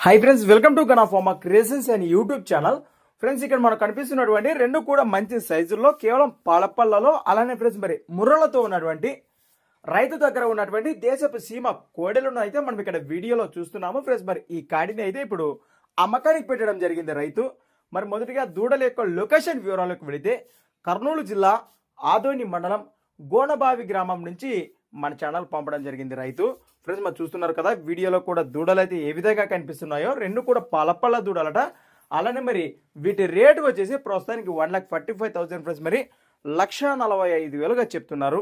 Hi friends welcome to Gana creations and YouTube channel friends ఇక్కడ మనకు కనిపిస్తున్నటువంటి రెండు కూడా మంచి సైజుల్లో కేవలం పాలపల్లలో అలానే ఫ్రెండ్స్ మరి ముర్రలతో ఉన్నటువంటి రైతు దగ్గర ఉన్నటువంటి దేశపు సీమ కోడెలను అయితే మనం ఇక్కడ వీడియోలో చూస్తున్నాము. ఫ్రెండ్స్ మరి ఈ కాడిని అయితే ఇప్పుడు అమ్మకానికి పెట్టడం జరిగింది రైతు. మరి మొదటిగా దూడల యొక్క లొకేషన్ వివరాలకు వెళితే కర్నూలు జిల్లా ఆదోని మండలం గోనబావి గ్రామం నుంచి మన ఛానల్ పంపడం జరిగింది రైతు. ఫ్రెండ్స్ మనం చూస్తున్నారు కదా వీడియోలో కూడా దూడలు అయితే ఏ విధంగా కనిపిస్తున్నాయో రెండు కూడా పలపల్ల దూడలట. అలానే మరి వీటి రేటు వచ్చేసి ప్రస్తుతానికి one lakh forty five thousand friends మరి లక్ష నలభై ఐదు వేలుగా చెప్తున్నారు.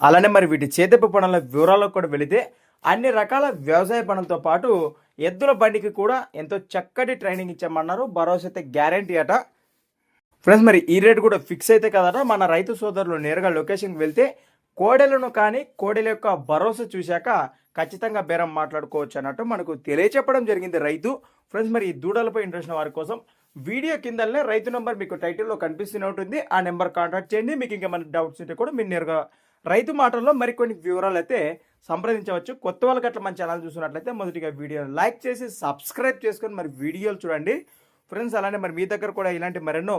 అలానే మరి వీటి చేతపు పనుల వివరాలకు కూడా వెళితే అన్ని రకాల వ్యవసాయ పనులతో పాటు ఎద్దుల బండికి కూడా ఎంతో చక్కటి ట్రైనింగ్ ఇచ్చామన్నారు. భరోసా అయితే గ్యారంటీ అట. ఫ్రెండ్స్ మరి ఈ రేట్ కూడా ఫిక్స్ అయితే కదట. మన రైతు సోదరులు నేరుగా లొకేషన్కి వెళ్తే కోడెలను కానీ కోడెల యొక్క భరోసా చూశాక ఖచ్చితంగా బేరం మాట్లాడుకోవచ్చు అన్నట్టు మనకు తెలియచెప్పడం జరిగింది రైతు. ఫ్రెండ్స్ మరి ఈ దూడలపై ఇంట్రెస్ట్ వారి కోసం వీడియో కిందనే రైతు నెంబర్ మీకు టైటిల్లో కనిపిస్తూనే ఉంటుంది. ఆ నెంబర్ కాంటాక్ట్ చేయండి. మీకు ఇంకా మన డౌట్స్ ఉంటే కూడా మీరు నేరుగా రైతు మాటల్లో మరికొన్ని వివరాలు అయితే సంప్రదించవచ్చు. కొత్త వాళ్ళకి అట్లా మన ఛానల్ చూసినట్లయితే మొదటిగా వీడియోని లైక్ చేసి సబ్స్క్రైబ్ చేసుకొని మరి వీడియోలు చూడండి. ఫ్రెండ్స్ అలానే మరి మీ దగ్గర కూడా ఇలాంటి మరెన్నో